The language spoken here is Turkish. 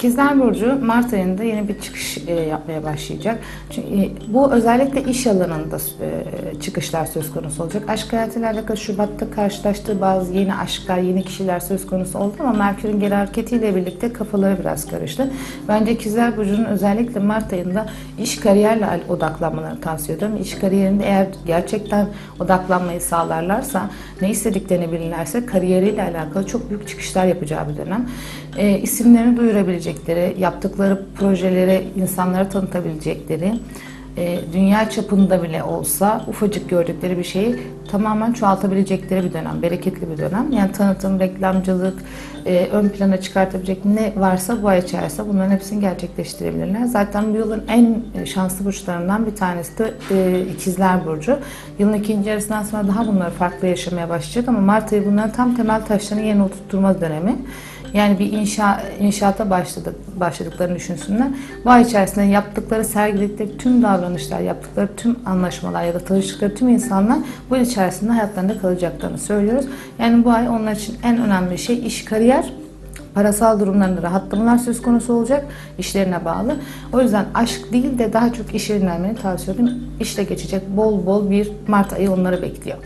İkizler Burcu Mart ayında yeni bir çıkış e, yapmaya başlayacak. Çünkü e, bu özellikle iş alanında e, çıkışlar söz konusu olacak. Aşk hayatıyla alakalı Şubat'ta karşılaştığı bazı yeni aşklar, yeni kişiler söz konusu oldu ama Merkür'ün geri hareketiyle birlikte kafaları biraz karıştı. Bence İkizler Burcu'nun özellikle Mart ayında iş kariyerle al- odaklanmalarını tavsiye ediyorum. İş kariyerinde eğer gerçekten odaklanmayı sağlarlarsa, ne istediklerini bilirlerse kariyeriyle alakalı çok büyük çıkışlar yapacağı bir dönem. E, isimlerini duyurabilecekleri, yaptıkları projeleri insanlara tanıtabilecekleri, e, dünya çapında bile olsa ufacık gördükleri bir şeyi tamamen çoğaltabilecekleri bir dönem, bereketli bir dönem. Yani tanıtım, reklamcılık, e, ön plana çıkartabilecek ne varsa bu ay içerisinde bunların hepsini gerçekleştirebilirler. Zaten bu yılın en şanslı burçlarından bir tanesi de e, İkizler Burcu. Yılın ikinci yarısından sonra daha bunları farklı yaşamaya başlayacak ama Mart ayı bunların tam temel taşlarını yerine oturtturma dönemi. Yani bir inşa, inşaata başladık, başladıklarını düşünsünler. Bu ay içerisinde yaptıkları, sergiledikleri tüm davranışlar, yaptıkları tüm anlaşmalar ya da tanıştıkları tüm insanlar bu yıl içerisinde hayatlarında kalacaklarını söylüyoruz. Yani bu ay onlar için en önemli şey iş, kariyer, parasal durumlarında rahatlamalar söz konusu olacak işlerine bağlı. O yüzden aşk değil de daha çok iş yönelmeni tavsiye ederim. İşle geçecek bol bol bir Mart ayı onları bekliyor.